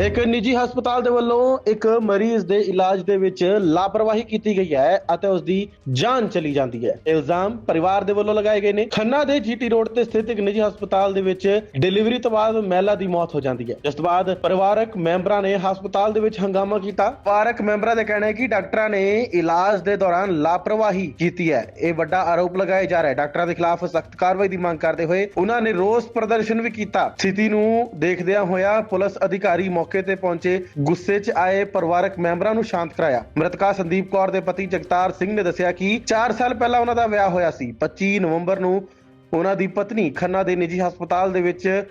ਇੱਕ ਨਿੱਜੀ ਹਸਪਤਾਲ ਦੇ ਵੱਲੋਂ ਇੱਕ ਮਰੀਜ਼ ਦੇ ਇਲਾਜ ਦੇ ਵਿੱਚ ਲਾਪਰਵਾਹੀ ਕੀਤੀ ਗਈ ਹੈ ਅਤੇ ਉਸ ਦੀ ਜਾਨ ਚਲੀ ਜਾਂਦੀ ਹੈ। ਇਲਜ਼ਾਮ ਪਰਿਵਾਰ ਦੇ ਵੱਲੋਂ ਲਗਾਏ ਗਏ ਨੇ। ਖੰਨਾ ਦੇ ਜੀਟੀ ਰੋਡ ਤੇ ਸਥਿਤ ਇੱਕ ਨਿੱਜੀ ਹਸਪਤਾਲ ਦੇ ਵਿੱਚ ਡਿਲੀਵਰੀ ਤੋਂ ਬਾਅਦ ਮਹਿਲਾ ਦੀ ਮੌਤ ਹੋ ਜਾਂਦੀ ਹੈ। ਜਿਸ ਤੋਂ ਬਾਅਦ ਪਰਿਵਾਰਕ ਮੈਂਬਰਾਂ ਨੇ ਹਸਪਤਾਲ ਦੇ ਵਿੱਚ ਹੰਗਾਮਾ ਕੀਤਾ। ਪਰਿਵਾਰਕ ਮੈਂਬਰਾਂ ਦਾ ਕਹਿਣਾ ਹੈ ਕਿ ਡਾਕਟਰਾਂ ਨੇ ਇਲਾਜ ਦੇ ਦੌਰਾਨ ਲਾਪਰਵਾਹੀ ਕੀਤੀ ਹੈ। ਇਹ ਵੱਡਾ ਆਰੋਪ ਲਗਾਇਆ ਜਾ ਰਿਹਾ ਹੈ। ਡਾਕਟਰਾਂ ਦੇ ਖਿਲਾਫ ਸਖਤ ਕਾਰਵਾਈ ਦੀ ਮੰਗ ਕਰਦੇ ਹੋਏ ਉਹਨਾਂ ਨੇ ਰੋਸ ਪ੍ਰਦਰਸ਼ਨ ਵੀ ਕੀਤਾ। ਸਥਿਤੀ ਨੂੰ ਦੇਖਦਿਆਂ ਹੋਇਆ ਪੁਲਿਸ ਅਧਿਕਾਰੀ ਮੌਕੇ ਤੇ ਪਹੁੰਚੇ, ਗੁੱਸੇ 'ਚ ਆਏ ਪਰਿਵਾਰਕ ਮੈਂਬਰਾਂ ਨੂੰ ਸ਼ਾਂਤ ਕਰਾਇਆ। ਮ੍ਰਿਤਕਾ ਸੰਦੀਪ ਕੌਰ ਦੇ ਪਤੀ ਜਗਤਾਰ ਸਿੰਘ ਨੇ ਦੱਸਿਆ ਕਿ 4 ਸਾਲ ਪਹਿਲਾਂ ਉਹਨਾਂ ਦਾ ਵਿਆਹ ਹੋਇਆ ਸੀ। 25 ਨਵੰਬਰ ਨੂੰ ਉਹਨਾਂ ਦੀ ਪਤਨੀ ਖੰਨਾ ਦੇ ਨਿੱਜੀ ਹਸਪਤਾਲ ਦੇ ਵਿੱਚ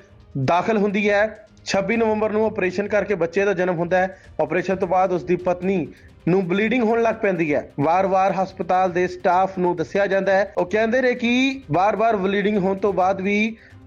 ਦਾਖਲ ਹੁੰਦੀ ਹੈ। 26 ਨਵੰਬਰ ਨੂੰ ਆਪਰੇਸ਼ਨ ਕਰਕੇ ਬੱਚੇ ਦਾ ਜਨਮ ਹੁੰਦਾ ਹੈ। ਆਪਰੇਸ਼ਨ ਤੋਂ ਬਾਅਦ ਉਸ ਦੀ ਪਤਨੀ ਨੂੰ ਬਲੀਡਿੰਗ ਹੋਣ ਲੱਗ ਪੈਂਦੀ ਹੈ। ਵਾਰ-ਵਾਰ ਹਸਪਤਾਲ ਦੇ ਸਟਾਫ ਨੂੰ ਦੱਸਿਆ ਜਾਂਦਾ ਹੈ। ਉਹ ਕਹਿੰਦੇ ਨੇ ਕਿ ਵਾਰ-ਵਾਰ ਬਲੀਡਿੰਗ ਹੋਣ ਤੋਂ ਬਾਅਦ ਵੀ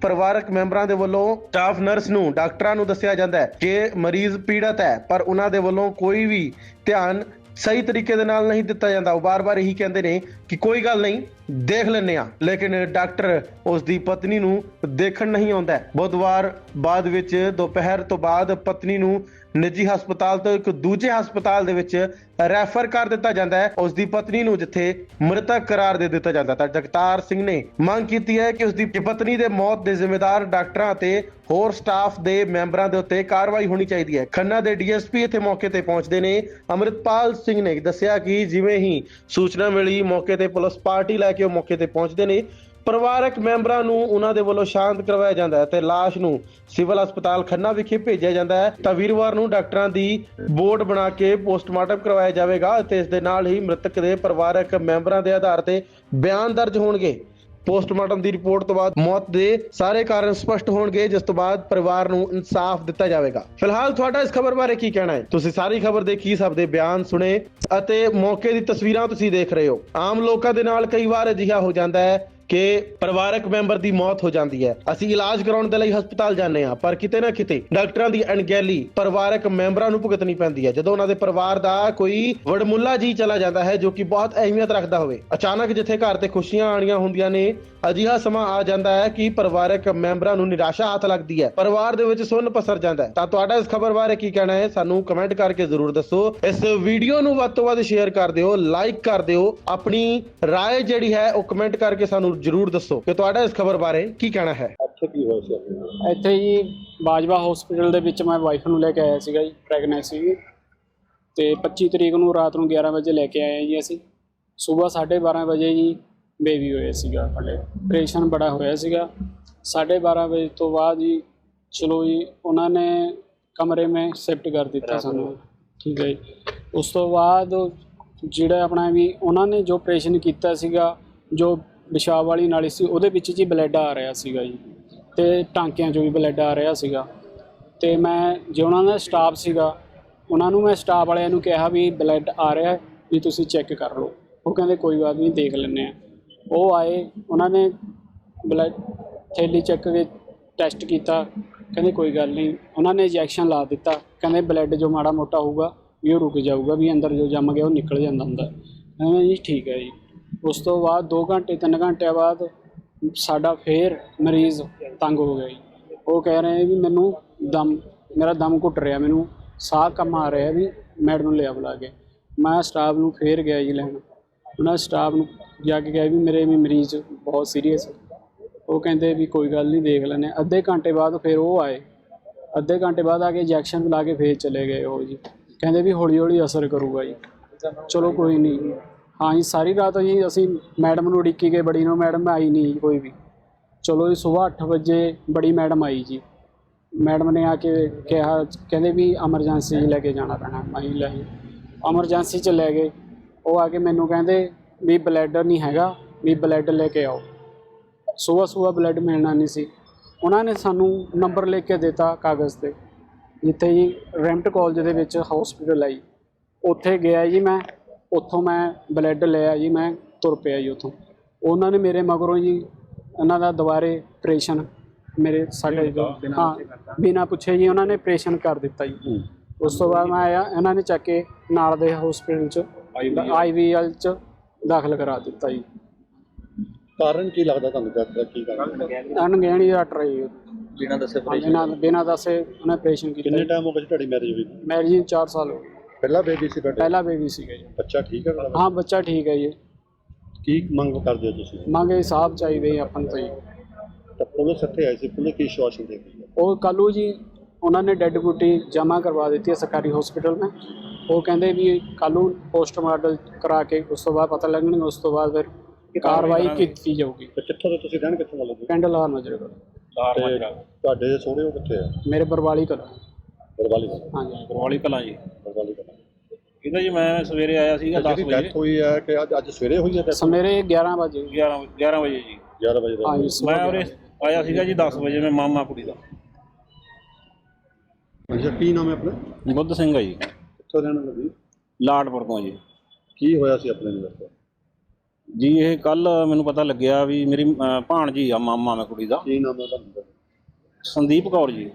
ਪਰਿਵਾਰਕ ਮੈਂਬਰਾਂ ਦੇ ਵੱਲੋਂ ਸਟਾਫ ਨਰਸ ਨੂੰ, ਡਾਕਟਰਾਂ ਨੂੰ ਦੱਸਿਆ ਜਾਂਦਾ ਹੈ ਕਿ ਮਰੀਜ਼ ਪੀੜਤ ਹੈ, ਪਰ ਉਹਨਾਂ ਦੇ ਵੱਲੋਂ ਕੋਈ ਵੀ ਧਿਆਨ ਸਹੀ ਤਰੀਕੇ ਦੇ ਨਾਲ ਨਹੀਂ ਦਿੱਤਾ ਜਾਂਦਾ। ਉਹ ਬਾਰ-ਬਾਰ ਇਹੀ ਕਹਿੰਦੇ ਨੇ ਕਿ ਕੋਈ ਗੱਲ ਨਹੀਂ, ਦੇਖ ਲੈਂਦੇ ਆ ਲੇਕਿਨ ਡਾਕਟਰ ਉਸ ਦੀ ਪਤਨੀ ਨੂੰ ਦੇਖਣ ਨਹੀਂ ਆਉਂਦਾ। ਬੁੱਧਵਾਰ ਬਾਅਦ ਵਿੱਚ, ਦੁਪਹਿਰ ਤੋਂ ਬਾਅਦ ਪਤਨੀ ਨੂੰ ਨਿੱਜੀ ਹਸਪਤਾਲ ਤੋਂ ਇੱਕ ਦੂਜੇ ਹਸਪਤਾਲ ਦੇ ਵਿੱਚ ਰੈਫਰ ਕਰ ਦਿੱਤਾ ਜਾਂਦਾ ਹੈ। ਉਸ ਦੀ ਪਤਨੀ ਨੂੰ ਜਿੱਥੇ ਮ੍ਰਿਤਕ ਕਰਾਰ ਦੇ ਦਿੱਤਾ ਜਾਂਦਾ। ਤਾਂ ਜਗਤਾਰ ਸਿੰਘ ਨੇ ਮੰਗ ਕੀਤੀ ਹੈ ਕਿ ਉਸ ਦੀ ਪਤਨੀ ਦੇ ਮੌਤ ਦੇ ਜ਼ਿੰਮੇਦਾਰ ਡਾਕਟਰਾਂ ਅਤੇ ਹੋਰ ਸਟਾਫ ਦੇ ਮੈਂਬਰਾਂ ਦੇ ਉੱਤੇ ਕਾਰਵਾਈ ਹੋਣੀ ਚਾਹੀਦੀ ਹੈ। ਖੰਨਾ ਦੇ ਡੀਐਸਪੀ ਇੱਥੇ ਮੌਕੇ ਤੇ ਪਹੁੰਚਦੇ ਨੇ। ਅਮਰਿਤਪਾਲ ਸਿੰਘ ਨੇ ਦੱਸਿਆ ਕਿ ਜਿਵੇਂ ਹੀ ਸੂਚਨਾ ਮਿਲੀ, ਮੌਕੇ ਤੇ ਪੁਲਿਸ ਪਾਰਟੀ ਲੈ ਕੇ ਉਹ ਮੌਕੇ ਤੇ ਪਹੁੰਚਦੇ ਨੇ। ਪਰਿਵਾਰਕ ਮੈਂਬਰਾਂ ਨੂੰ ਉਹਨਾਂ ਦੇ ਵੱਲੋਂ ਸ਼ਾਂਤ ਕਰਵਾਇਆ ਜਾਂਦਾ ਹੈ ਤੇ ਲਾਸ਼ ਨੂੰ ਸਿਵਲ ਹਸਪਤਾਲ ਖੰਨਾ ਵਿਖੇ ਭੇਜਿਆ ਜਾਂਦਾ ਹੈ। ਤਾਂ ਵੀਰਵਾਰ ਨੂੰ ਡਾਕਟਰਾਂ ਦੀ ਬੋਰਡ ਬਣਾ ਕੇ ਪੋਸਟਮਾਰਟਮ ਕਰਵਾਇਆ ਜਾਵੇਗਾ ਅਤੇ ਇਸ ਦੇ ਨਾਲ ਹੀ ਮ੍ਰਿਤਕ ਦੇ ਪਰਿਵਾਰਕ ਮੈਂਬਰਾਂ ਦੇ ਆਧਾਰ ਤੇ ਬਿਆਨ ਦਰਜ ਹੋਣਗੇ। ਪੋਸਟਮਾਰਟਮ ਦੀ ਰਿਪੋਰਟ ਤੋਂ ਬਾਅਦ ਮੌਤ ਦੇ ਸਾਰੇ ਕਾਰਨ ਸਪਸ਼ਟ ਹੋਣਗੇ, ਜਿਸ ਤੋਂ ਬਾਅਦ ਪਰਿਵਾਰ ਨੂੰ ਇਨਸਾਫ ਦਿੱਤਾ ਜਾਵੇਗਾ। ਫਿਲਹਾਲ ਤੁਹਾਡਾ ਇਸ ਖਬਰ ਬਾਰੇ ਕੀ ਕਹਿਣਾ ਹੈ? ਤੁਸੀਂ ਸਾਰੀ ਖਬਰ ਦੇਖੀ, ਸਭ ਦੇ ਬਿਆਨ ਸੁਣੇ ਅਤੇ ਮੌਕੇ ਦੀ ਤਸਵੀਰਾਂ ਤੁਸੀਂ ਦੇਖ ਰਹੇ ਹੋ। ਆਮ ਲੋਕਾਂ ਦੇ ਨਾਲ ਕਈ ਵਾਰ ਅਜਿਹਾ ਹੋ ਜਾਂਦਾ ਹੈ ਕਿ ਪਰਿਵਾਰਕ ਮੈਂਬਰ ਦੀ ਮੌਤ ਹੋ ਜਾਂਦੀ ਹੈ ਅਸੀਂ ਇਲਾਜ ਕਰਾਉਣ ਦੇ ਲਈ ਹਸਪਤਾਲ ਜਾਂਦੇ ਹਾਂ ਪਰ ਕਿਤੇ ਨਾ ਕਿਤੇ ਡਾਕਟਰਾਂ ਦੀ ਅਣਗਹਿਲੀ ਪਰਿਵਾਰਕ ਮੈਂਬਰਾਂ ਨੂੰ ਭੁਗਤਣੀ ਪੈਂਦੀ ਹੈ ਜਦੋਂ ਉਹਨਾਂ ਦੇ ਪਰਿਵਾਰ ਦਾ ਕੋਈ ਵਡਮੁੱਲਾ ਜੀ ਚਲਾ ਜਾਂਦਾ ਹੈ ਜੋ ਕਿ ਬਹੁਤ ਅਹਿਮੀਅਤ ਰੱਖਦਾ ਹੋਵੇ ਅਚਾਨਕ ਜਿੱਥੇ ਘਰ ਤੇ ਖੁਸ਼ੀਆਂ ਆਣੀਆਂ ਹੁੰਦੀਆਂ ਨੇ ਅਜਿਹਾ ਸਮਾਂ ਆ ਜਾਂਦਾ ਹੈ ਕਿ ਪਰਿਵਾਰਕ ਮੈਂਬਰਾਂ ਨੂੰ ਨਿਰਾਸ਼ਾ ਹੱਥ ਲੱਗਦੀ ਹੈ ਪਰਿਵਾਰ ਦੇ ਵਿੱਚ ਸੁੰਨ ਪਸਰ ਜਾਂਦਾ ਹੈ ਤਾਂ ਤੁਹਾਡਾ ਇਸ ਖਬਰ ਬਾਰੇ ਕੀ ਕਹਿਣਾ ਹੈ ਸਾਨੂੰ ਕਮੈਂਟ ਕਰਕੇ ਜ਼ਰੂਰ ਦੱਸੋ ਇਸ ਵੀਡੀਓ ਨੂੰ ਵੱਧ ਤੋਂ ਵੱਧ ਸ਼ੇਅਰ ਕਰ ਦਿਓ ਲਾਈਕ ਕਰ ਦਿਓ ਆਪਣੀ رائے ਜਿਹੜੀ ਹੈ ਉਹ ਕਮੈਂਟ ਕਰਕੇ ਸਾਨੂੰ ਜ਼ਰੂਰ ਦੱਸੋ ਕਿ ਤੁਹਾਡਾ ਇਸ ਖਬਰ ਬਾਰੇ ਕੀ ਕਹਿਣਾ ਹੈ? ਇੱਥੇ ਕੀ ਹੋਇਆ ਸੀ? ਇੱਥੇ ਜੀ ਬਾਜਵਾ ਹਸਪੀਟਲ ਦੇ ਵਿੱਚ ਮੈਂ ਵਾਈਫ ਨੂੰ ਲੈ ਕੇ ਆਇਆ ਸੀਗਾ ਜੀ ਪ੍ਰੈਗਨੈਂਸੀ ਸੀ। ਤੇ 25 ਤਰੀਕ ਨੂੰ ਰਾਤ ਨੂੰ 11 ਵਜੇ ਲੈ ਕੇ ਆਏ ਜੀ ਅਸੀਂ। ਸਵੇਰ 12:30 ਵਜੇ ਜੀ ਬੇਬੀ ਹੋਇਆ ਸੀਗਾ ਸਾਡੇ। ਆਪਰੇਸ਼ਨ ਬੜਾ ਹੋਇਆ ਸੀਗਾ। 12:30 ਵਜੇ ਤੋਂ ਬਾਅਦ ਜੀ ਚਲੋ ਜੀ ਉਹਨਾਂ ਨੇ ਕਮਰੇ ਮੇ ਸ਼ਿਫਟ ਕਰ ਦਿੱਤਾ ਸਾਨੂੰ। ਠੀਕ ਹੈ ਜੀ। ਉਸ ਤੋਂ ਬਾਅਦ ਜਿਹੜਾ ਆਪਣਾ ਵੀ ਉਹਨਾਂ ਨੇ ਜੋ ਆਪਰੇਸ਼ਨ ਕੀਤਾ ਸੀਗਾ ਜੋ ਪਿਸ਼ਾਬ ਵਾਲੀ ਨਾਲੀ ਸੀ, ਉਹਦੇ ਵਿੱਚ ਜੀ ਬਲੱਡ ਆ ਰਿਹਾ ਸੀਗਾ ਜੀ। ਤੇ ਟਾਂਕਿਆਂ 'ਚੋਂ ਵੀ ਬਲੱਡ ਆ ਰਿਹਾ ਸੀਗਾ। ਤੇ ਮੈਂ, ਜੇ ਉਹਨਾਂ ਦਾ ਸਟਾਫ ਸੀਗਾ, ਉਹਨਾਂ ਨੂੰ ਮੈਂ ਸਟਾਫ ਵਾਲਿਆਂ ਨੂੰ ਕਿਹਾ ਵੀ ਬਲੱਡ ਆ ਰਿਹਾ ਵੀ ਤੁਸੀਂ ਚੈੱਕ ਕਰ ਲਓ। ਉਹ ਕਹਿੰਦੇ, ਕੋਈ ਬਾਤ ਨਹੀਂ, ਦੇਖ ਲੈਂਦੇ ਆ ਉਹ ਆਏ, ਉਹਨਾਂ ਨੇ ਬਲੱਡ ਥੈਲੀ ਚੱਕ ਕੇ ਟੈਸਟ ਕੀਤਾ। ਕਹਿੰਦੇ, ਕੋਈ ਗੱਲ ਨਹੀਂ। ਉਹਨਾਂ ਨੇ ਇੰਜੈਕਸ਼ਨ ਲਾ ਦਿੱਤਾ। ਕਹਿੰਦੇ, ਬਲੱਡ ਜੋ ਮਾੜਾ ਮੋਟਾ ਹੋਊਗਾ, ਵੀ ਉਹ ਰੁਕ ਜਾਊਗਾ, ਵੀ ਅੰਦਰ ਜੋ ਜੰਮ ਗਿਆ, ਉਹ ਨਿਕਲ ਜਾਂਦਾ ਹੁੰਦਾ ਕਹਿੰਦਾ ਜੀ, ਠੀਕ ਹੈ ਜੀ। ਉਸ ਤੋਂ ਬਾਅਦ 2 ਘੰਟੇ 3 ਘੰਟਿਆਂ ਬਾਅਦ ਸਾਡਾ ਫੇਰ ਮਰੀਜ਼ ਤੰਗ ਹੋ ਗਿਆ ਜੀ। ਉਹ ਕਹਿ ਰਹੇ ਵੀ ਮੈਨੂੰ ਦਮ, ਮੇਰਾ ਦਮ ਘੁੱਟ ਰਿਹਾ, ਮੈਨੂੰ ਸਾਹ ਕੰਮ ਆ ਰਿਹਾ ਵੀ ਮੈਡਮ ਨੂੰ ਲਿਆ ਬੁਲਾ ਕੇ। ਮੈਂ ਸਟਾਫ ਨੂੰ ਫੇਰ ਗਿਆ ਜੀ ਲੈਣ। ਉਹਨਾਂ ਸਟਾਫ ਨੂੰ ਜਾ ਕੇ ਕਿਹਾ ਵੀ ਮੇਰੇ ਵੀ ਮਰੀਜ਼ ਬਹੁਤ ਸੀਰੀਅਸ ਉਹ ਕਹਿੰਦੇ ਵੀ ਕੋਈ ਗੱਲ ਨਹੀਂ ਦੇਖ ਲੈਂਦੇ ਅੱਧੇ ਘੰਟੇ ਬਾਅਦ ਫਿਰ ਉਹ ਆਏ। ਅੱਧੇ ਘੰਟੇ ਬਾਅਦ ਆ ਕੇ ਇੰਜੈਕਸ਼ਨ ਲਾ ਕੇ ਫੇਰ ਚਲੇ ਗਏ ਉਹ ਜੀ। ਕਹਿੰਦੇ ਵੀ ਹੌਲੀ ਹੌਲੀ ਅਸਰ ਕਰੂਗਾ ਜੀ। ਚਲੋ ਕੋਈ ਨਹੀਂ ਹਾਂ ਜੀ, ਸਾਰੀ ਰਾਤ ਜੀ ਅਸੀਂ ਮੈਡਮ ਨੂੰ ਉਡੀਕੀ ਗਏ, ਬੜੀ ਨੂੰ ਮੈਡਮ ਆਈ ਨਹੀਂ ਜੀ ਕੋਈ ਵੀ। ਚਲੋ ਜੀ, ਸਵੇਰ 8 ਵਜੇ ਬੜੀ ਮੈਡਮ ਆਈ ਜੀ। ਮੈਡਮ ਨੇ ਆ ਕੇ ਕਿਹਾ, ਕਹਿੰਦੇ ਵੀ ਐਮਰਜੈਂਸੀ ਲੈ ਕੇ ਜਾਣਾ ਪੈਣਾ, ਮੈਂ ਲੈ ਐਮਰਜੈਂਸੀ ਚ ਲੈ ਗਏ। ਉਹ ਆ ਕੇ ਮੈਨੂੰ ਕਹਿੰਦੇ ਵੀ ਬਲੱਡ ਨਹੀਂ ਹੈਗਾ, ਵੀ ਬਲੱਡ ਲੈ ਕੇ ਆਓ। ਸਵੇਰ ਸਵੇਰ ਬਲੱਡ ਮਿਲਣਾ ਨਹੀਂ ਸੀ। ਉਹਨਾਂ ਨੇ ਸਾਨੂੰ ਨੰਬਰ ਲਿਖ ਕੇ ਦਿੱਤਾ ਕਾਗਜ਼ ਤੇ। ਜਿੱਥੇ ਜੀ ਰੈਂਟ ਕਾਲਜ ਦੇ ਵਿੱਚ ਹਸਪੀਟਲ ਆਈ। ਉੱਥੇ ਗਿਆ ਜੀ ਮੈਂ। ਉੱਥੋਂ ਮੈਂ ਬਲੱਡ ਲਿਆ ਜੀ ਮੈਂ ਤੁਰ ਪਿਆ ਜੀ ਉੱਥੋਂ। ਉਹਨਾਂ ਨੇ ਮੇਰੇ ਮਗਰੋਂ ਜੀ ਇਹਨਾਂ ਦਾ ਦੁਬਾਰੇ ਆਪਰੇਸ਼ਨ ਮੇਰੇ ਸਾਡੇ ਹਾਂ ਬਿਨਾਂ ਪੁੱਛੇ ਜੀ ਉਹਨਾਂ ਨੇ ਆਪਰੇਸ਼ਨ ਕਰ ਦਿੱਤਾ ਜੀ। ਉਸ ਤੋਂ ਬਾਅਦ ਮੈਂ ਆਇਆ ਇਹਨਾਂ ਨੇ ਚੱਕ ਕੇ ਨਾਲ ਦੇ ਹਸਪੀਟਲ ਚ ਆਈਵੀਐਲ ਚ। ਦਾਖਲ ਕਰਾ ਦਿੱਤਾ ਜੀ। ਕਾਰਨ ਕੀ ਲੱਗਦਾ ਤੁਹਾਨੂੰ ਤੱਕ ਕੀ ਕਾਰਨ ਅਣਗਹਿਣੀ ਦਾ ਟਰਾਈ ਬਿਨਾਂ ਦੱਸੇ ਬਿਨਾਂ ਬਿਨਾਂ ਦੱਸੇ ਉਹਨੇ ਆਪਰੇਸ਼ਨ ਕਿੰਨੇ ਕੀਤਾ ਟਾਈਮ ਹੋ ਗਿਆ ਤੁਹਾਡੀ ਮੈਰਿਜ ਹੋਈ? ਮੈਰਿਜ ਨੂੰ 4 ਸਾਲ ਹੋ ਗਏ। ਪਹਿਲਾ ਬੇਬੀ ਸੀ ਤੁਹਾਡੇ? ਪਹਿਲਾ ਬੇਬੀ ਸੀਗਾ ਜੀ ਬੱਚਾ ਠੀਕ ਹੈ ਤੁਹਾਡਾ? ਹਾਂ ਬੱਚਾ ਠੀਕ ਹੈ ਜੀ। ਕੀ ਮੰਗ ਕਰਦੇ ਹੋ ਤੁਸੀਂ? ਮੰਗੇ ਹਿਸਾਬ ਚਾਹੀਦੇ ਆ ਆਪਾਂ ਨੂੰ ਤਾਂ ਜੀ। ਤਾਂ ਪੁਲਿਸ ਇੱਥੇ ਆਈ ਸੀ ਪੁਲਿਸ ਕੀ ਸ਼ਵਾਸ਼ਨ ਦੇ ਗਈ ਉਹ ਕੱਲੂ ਜੀ ਉਹਨਾਂ ਨੇ ਡੈੱਡ ਬੋਡੀ ਜਮ੍ਹਾਂ ਕਰਵਾ ਦਿੱਤੀ ਹੈ ਸਰਕਾਰੀ ਹਸਪੀਟਲ में ਉਹ ਕਹਿੰਦੇ ਵੀ ਕੱਲੂ ਪੋਸਟਮਾਰਟਮ ਕਰਾ ਕੇ ਉਸ ਤੋਂ ਬਾਅਦ ਪਤਾ ਲੱਗਣਗੇ ਉਸ ਤੋਂ ਬਾਅਦ ਫਿਰ ਕਾਰਵਾਈ ਕੀਤੀ ਜਾਊਗੀ। ਤੇ ਕਿੱਥੋਂ ਦੇ ਤੁਸੀਂ ਰਹਿਣ ਕਿੱਥੋਂ ਵਾਲੇ ਪਿੰਡ ਲਾਰ ਨਜ਼ਰ ਕਰੋ। ਤੇ ਤੁਹਾਡੇ ਸੋਹਰੇ ਉਹ ਕਿੱਥੇ ਆ? ਮੇਰੇ ਬਰਵਾਲੀ ਕਲਾ ਬਰਵਾਲੀ ਦਾ ਹਾਂਜੀ ਕਰਵਾਲੀ ਕਲਾਂ ਜੀ। ਬਰਵਾਲੀ ਦਾ ਇਹਦਾ ਜੀ ਮੈਂ ਸਵੇਰੇ ਆਇਆ ਸੀਗਾ 10 ਜਿਹੜੀ ਵਜੇ। ਡੈਥ ਹੋਈ ਹੈ ਕਿ ਅੱਜ ਅੱਜ ਸਵੇਰੇ ਹੋਈ ਹੈ? ਸਵੇਰੇ 11 ਵਜੇ। 11 11 ਵਜੇ ਜੀ। 11 ਵਜੇ ਦਾ। ਹਾਂਜੀ ਮੈਂ ਉਰੇ ਆਇਆ ਸੀਗਾ ਜੀ 10 ਵਜੇ ਮੈਂ ਮਾਮਾ ਕੁੜੀ ਦਾ। ਅੱਛਾ ਕੀ ਨਾਮ ਹੈ ਆਪਣਾ? ਬੁੱਧ ਸਿੰਘ ਆ ਜੀ। ਕਿੱਥੋਂ ਰਹਿਣ ਵਾਲੇ ਜੀ? ਲਾਟਪੁਰ ਤੋਂ ਜੀ। ਕੀ ਹੋਇਆ ਸੀ ਆਪਣੇ ਨੂੰ ਦੱਸੋ ਜੀ ਇਹ ਕੱਲ ਮੈਨੂੰ ਪਤਾ ਲੱਗਿਆ ਵੀ ਮੇਰੀ ਭਾਣਜੀ ਆ ਮਾਮਾ ਮੈਂ ਕੁੜੀ ਦਾ। ਕੀ ਨਾਮ ਹੈ ਤੁਹਾਡਾ ਸੰਦੀਪ ਕੌਰ ਜੀ।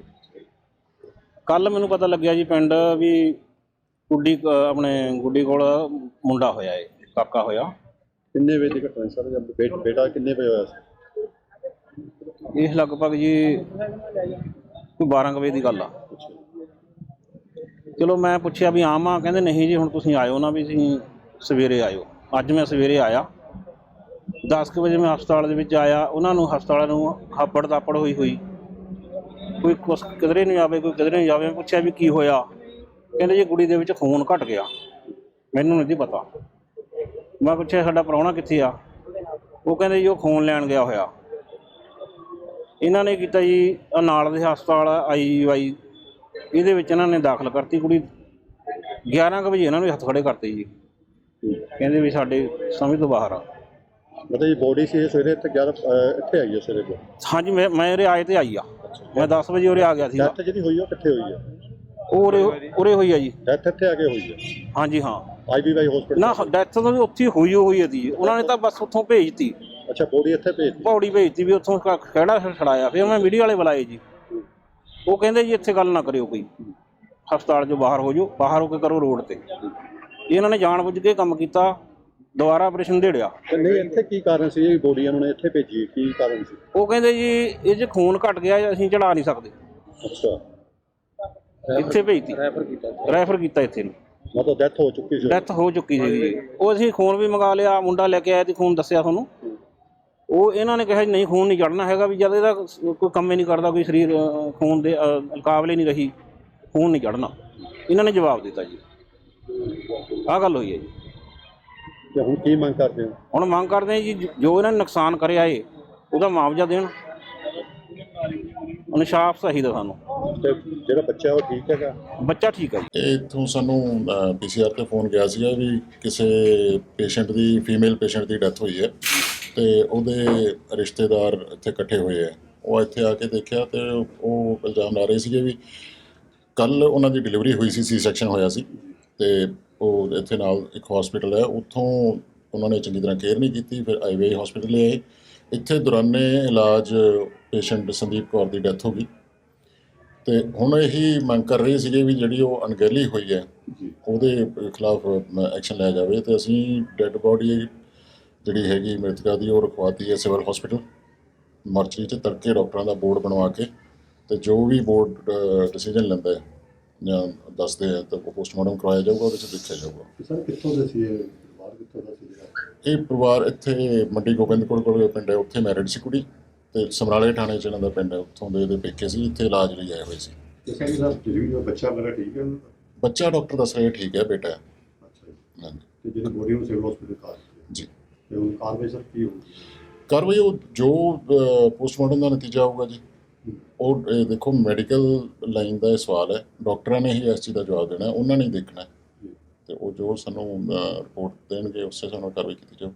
ਕੱਲ ਮੈਨੂੰ ਪਤਾ ਲੱਗਿਆ ਜੀ ਪਿੰਡ ਵੀ ਗੁੱਡੀ ਕ- ਆਪਣੇ ਗੁੱਡੀ ਕੋਲ ਮੁੰਡਾ ਹੋਇਆ ਏ ਕਾਕਾ ਹੋਇਆ। ਕਿੰਨੇ ਵਜੇ ਦੀ ਘਟਨਾ ਸਰ? ਜਦ ਬੇ- ਬੇਟਾ ਕਿੰਨੇ ਵਜੇ ਹੋਇਆ ਸੀ? ਇਹ ਲਗਭਗ ਜੀ ਕੋਈ 12 ਕੁ ਵਜੇ ਦੀ ਗੱਲ ਆ। ਚਲੋ ਮੈਂ ਪੁੱਛਿਆ ਵੀ ਆਵਾਂ ਕਹਿੰਦੇ ਨਹੀਂ ਜੀ ਹੁਣ ਤੁਸੀਂ ਆਇਓ ਨਾ ਵੀ ਤੁਸੀਂ ਸਵੇਰੇ ਆਇਓ। ਅੱਜ ਮੈਂ ਸਵੇਰੇ ਆਇਆ। 10 ਕੁ ਵਜੇ ਮੈਂ ਹਸਪਤਾਲ ਦੇ ਵਿੱਚ ਆਇਆ। ਉਹਨਾਂ ਨੂੰ ਹਸਪਤਾਲ ਨੂੰ ਹਾਪੜ ਤਾਪੜ ਹੋਈ ਹੋਈ ਕੋਈ ਕੁਛ ਕਿਧਰੇ ਨਹੀਂ ਆਵੇ ਕੋਈ ਕਿਧਰੇ ਨਹੀਂ ਮੈਂ ਪੁੱਛਿਆ ਵੀ ਕੀ ਹੋਇਆ? ਕਹਿੰਦੇ ਜੀ ਕੁੜੀ ਦੇ ਵਿੱਚ ਖੂਨ ਘਟ ਗਿਆ। ਮੈਨੂੰ ਨਹੀਂ ਜੀ ਪਤਾ। ਮੈਂ ਪੁੱਛਿਆ ਸਾਡਾ ਪ੍ਰਾਹੁਣਾ ਕਿੱਥੇ ਆ? ਉਹ ਕਹਿੰਦੇ ਜੀ ਉਹ ਖੂਨ ਲੈਣ ਗਿਆ ਹੋਇਆ। ਇਹਨਾਂ ਨੇ ਕੀਤਾ ਜੀ ਨਾਲ ਦੇ ਹਸਪਤਾਲ ਆਈਯੂਆਈ ਇਹਦੇ ਵਿੱਚ ਇਹਨਾਂ ਨੇ ਦਾਖਲ ਕਰਤੀ ਕੁੜੀ। 11 ਕੁ ਵਜੇ ਇਹਨਾਂ ਨੂੰ ਹੱਥ ਖੜੇ ਕਰਤੇ ਜੀ। ਕਹਿੰਦੇ ਵੀ ਸਾਡੇ ਸਮਝ ਤੋਂ ਬਾਹਰ ਆ। ਮਤਲਬ ਇਹ ਬੋਡੀ ਸੀ ਸਵੇਰੇ ਇੱਥੇ 11 ਅਹ, ਇੱਥੇ ਆਈ ਹੈ ਸਵੇਰੇ। ਹਾਂਜੀ ਮੈਂ ਮੈਂ ਆਏ ਤੇ ਆਈ ਆ। ਮੈਂ 10 ਵਜੇ ਉਰੇ ਆ ਗਿਆ ਸੀਗਾ ਡੈਥ ਜਿਹੜੀ ਹੋਈ ਉਹ ਕਿੱਥੇ ਹੋਈ ਉਹ ਉਰੇ ਉਰੇ ਹੋਈ ਆ ਜੀ। ਡੈਥ ਇੱਥੇ ਆ ਕੇ ਹੋਈ ਹੈ ਹਾਂਜੀ ਹਾਂ। ਆਈਬੀਵਾਈ ਹਸਪੀਟਲ ਨਾ ਡੈਥ ਤਾਂ ਵੀ ਉੱਥੇ ਹੋਈ ਹੋਈ હતી ਉਹਨਾਂ ਨੇ ਤਾਂ ਬਸ ਉੱਥੋਂ ਭੇਜਤੀ। ਅੱਛਾ ਬੋਡੀ ਇੱਥੇ ਭੇਜ ਦਿੱਤੀ ਪੌੜੀ ਭੇਜਤੀ ਵੀ ਉੱਥੋਂ ਖ- ਖਹਿੜਾ ਛੜਾਇਆ ਫਿਰ ਮੈਂ ਮੀਡੀਆ ਵਾਲੇ ਬੁਲਾਏ ਜੀ। ਉਹ ਕਹਿੰਦੇ ਜੀ ਇੱਥੇ ਗੱਲ ਨਾ ਕਰਿਓ ਕੋਈ। ਹਸਪਤਾਲ ਚੋਂ ਬਾਹਰ ਹੋ ਜਾਓ। ਬਾਹਰ ਹੋ ਕੇ ਕਰੋ ਰੋਡ ਤੇ। ਇਹਨਾਂ ਨੇ ਜਾਣਬੁੱਝ ਕੇ ਕੰਮ ਕੀਤਾ। ਦੁਬਾਰਾ ਆਪਰੇਸ਼ਨ ਢੇੜਿਆ ਤੇ ਨਹੀਂ ਇੱਥੇ ਕੀ ਕਾਰਨ ਸੀ? ਇਹ ਬੋਡੀ ਉਹਨਾਂ ਨੇ ਇੱਥੇ ਭੇਜੀ ਕੀ ਕਾਰਨ ਸੀ? ਉਹ ਕਹਿੰਦੇ ਜੀ ਇਹ 'ਚ ਖੂਨ ਘਟ ਗਿਆ ਅਸੀਂ ਚੜਾ ਨਹੀਂ ਸਕਦੇ। ਅੱਛਾ। ਇੱਥੇ ਭੇਜਤੀ ਰੈਫਰ ਕੀਤਾ। ਰੈਫਰ ਕੀਤਾ ਇੱਥੇ ਨੂੰ। ਮਤਲਬ ਡੈਥ ਹੋ ਚੁੱਕੀ ਸੀ। ਡੈਥ ਹੋ ਚੁੱਕੀ ਸੀ ਜੀ। ਉਹ ਅਸੀਂ ਖੂਨ ਵੀ ਮੰਗਾ ਲਿਆ ਮੁੰਡਾ ਲੈ ਕੇ ਆਇਆ ਤੇ ਖੂਨ ਦੱਸਿਆ ਤੁਹਾਨੂੰ। ਉਹ ਇਹਨਾਂ ਨੇ ਕਿਹਾ ਜੀ ਨਹੀਂ ਖੂਨ ਨਹੀਂ ਚੜਨਾ ਹੈਗਾ ਵੀ ਜਦ ਇਹਦਾ ਕੋਈ ਕੰਮ ਹੀ ਨਹੀਂ ਕਰਦਾ ਕੋਈ ਸਰੀਰ ਖੂਨ ਦੇ ਮੁਕਾਬਲੇ ਨਹੀਂ ਰਹੀ ਖੂਨ ਨਹੀਂ ਚੜਨਾ ਇਹਨਾਂ ਨੇ ਜਵਾਬ ਦਿੱਤਾ ਜੀ। ਆਹ ਗੱਲ ਹੋਈ ਹੈ ਜੀ। ਤੇ ਹੁਣ ਕੀ ਮੰਗ ਕਰਦੇ ਹੋ? ਹੁਣ ਮੰਗ ਕਰਦੇ ਹਾਂ ਜੀ ਜੋ ਇਹਨਾਂ ਨੇ ਨੁਕਸਾਨ ਕਰਿਆ ਏ ਉਹਦਾ ਮੁਆਵਜ਼ਾ ਦੇਣ। ਇਨਸਾਫ ਚਾਹੀਦਾ ਸਾਨੂੰ। ਤੇ ਜਿਹੜਾ ਬੱਚਾ ਉਹ ਠੀਕ ਹੈਗਾ? ਬੱਚਾ ਠੀਕ ਹੈ ਜੀ। ਇਹ ਇੱਥੋਂ ਸਾਨੂੰ ਪੀਸੀਆਰ ਤੇ ਫੋਨ ਗਿਆ ਸੀਗਾ ਵੀ ਕਿਸੇ ਪੇਸ਼ੈਂਟ ਦੀ ਫੀਮੇਲ ਪੇਸ਼ੈਂਟ ਦੀ ਡੈਥ ਹੋਈ ਹੈ ਤੇ ਉਹਦੇ ਰਿਸ਼ਤੇਦਾਰ ਇੱਥੇ ਇਕੱਠੇ ਹੋਏ ਆ ਉਹ ਇੱਥੇ ਆ ਕੇ ਦੇਖਿਆ ਤੇ ਉਹ ਇਲਜ਼ਾਮ ਲਾ ਰਹੇ ਸੀਗੇ ਵੀ ਕੱਲ ਉਹਨਾਂ ਦੀ ਡਿਲੀਵਰੀ ਹੋਈ ਸੀ ਸੀ ਸੈਕਸ਼ਨ ਹੋਇਆ ਸੀ ਤੇ ਉਹ ਇੱਥੇ ਨਾਲ ਇੱਕ ਹਸਪੀਟਲ ਹੈ ਉੱਥੋਂ ਉਹਨਾਂ ਨੇ ਚੰਗੀ ਤਰ੍ਹਾਂ ਕੇਅਰ ਨਹੀਂ ਕੀਤੀ ਫਿਰ ਆਈਵੇ ਹਸਪੀਟਲ ਆਏ। ਇੱਥੇ ਦੌਰਾਨੇ ਇਲਾਜ ਪੇਸ਼ੈਂਟ ਸੰਦੀਪ ਕੌਰ ਦੀ ਡੈਥ ਹੋ ਗਈ। ਤੇ ਹੁਣ ਇਹੀ ਮੰਗ ਕਰ ਰਹੇ ਸੀਗੇ ਵੀ ਜਿਹੜੀ ਉਹ ਅਣਗਹਿਲੀ ਹੋਈ ਹੈ ਉਹਦੇ ਖਿਲਾਫ ਐਕਸ਼ਨ ਲਿਆ ਜਾਵੇ ਤੇ ਅਸੀਂ ਡੈੱਡ ਬੋਡੀ ਜਿਹੜੀ ਹੈਗੀ ਮ੍ਰਿਤਕਾ ਦੀ ਉਹ ਰਖਵਾਤੀ ਹੈ ਸਿਵਲ ਹਸਪੀਟਲ ਮਰਚਰੀ 'ਚ ਤੜਕੇ ਡਾਕਟਰਾਂ ਦਾ ਬੋਰਡ ਬਣਵਾ ਕੇ ਤੇ ਜੋ ਵੀ ਬੋਰਡ ਡਿਸੀਜਨ ਲੈਂਦਾ ਹੈ ਜਾਂ ਦੱਸਦੇ ਆ ਤਾਂ ਉਹ ਪੋਸਟਮਾਰਟਮ ਕਰਵਾਇਆ ਜਾਊਗਾ ਉਹਦੇ 'ਚ ਦੇਖਿਆ ਜਾਊਗਾ। ਸਰ ਕਿੱਥੋਂ ਦੇ ਸੀ ਇਹ ਕਿੱਥੋਂ ਦਾ ਸੀ ਜਿਹੜਾ ਇਹ ਪਰਿਵਾਰ ਇੱਥੇ ਮੰਡੀ ਗੋਬਿੰਦਪੁਰ ਕੋਲ ਪਿੰਡ ਹੈ ਉੱਥੇ ਮੈਰਿਡ ਸੀ ਕੁੜੀ। ਤੇ ਸਮਰਾਲੇ ਥਾਣੇ 'ਚ ਇਹਨਾਂ ਦਾ ਪਿੰਡ ਹੈ ਉੱਥੋਂ ਦੇ ਇਹਦੇ ਪੇਕੇ ਸੀ ਇੱਥੇ ਇਲਾਜ ਲਈ ਆਏ ਹੋਏ ਸੀ। ਸਰ ਬੱਚਾ ਮੇਰਾ ਠੀਕ ਹੈ ਬੱਚਾ ਡਾਕਟਰ ਦੱਸ ਰਿਹਾ ਠੀਕ ਹੈ ਬੇਟਾ ਅੱਛਾ ਤੇ ਜਿਹੜੀ ਬੋਡੀ ਨੂੰ ਸਿਵਲ ਹਸਪੀਟਲ ਕਾਰ ਜੀ। ਤੇ ਹੁਣ ਕਾਰਵਾਈ ਸਰ ਕੀ ਹੋਊਗੀ? ਕਾਰਵਾਈ ਉਹ ਜੋ ਪੋਸਟਮਾਰਟਮ ਦਾ ਨਤੀਜਾ ਆਊਗਾ ਜੀ। ਉਹ ਇਹ ਦੇਖੋ ਮੈਡੀਕਲ ਲਾਈਨ ਦਾ ਇਹ ਸਵਾਲ ਹੈ। ਡਾਕਟਰਾਂ ਨੇ ਹੀ ਇਸ ਚੀਜ਼ ਦਾ ਜਵਾਬ ਦੇਣਾ ਹੈ, ਉਹਨਾਂ ਨੇ ਹੀ ਦੇਖਣਾ ਹੈ। ਤੇ ਉਹ ਜੋ ਸਾਨੂੰ ਰਿਪੋਰਟ ਦੇਣਗੇ ਉਸੇ ਸਾਨੂੰ ਕਾਰਵਾਈ ਕੀਤੀ ਜਾਊ।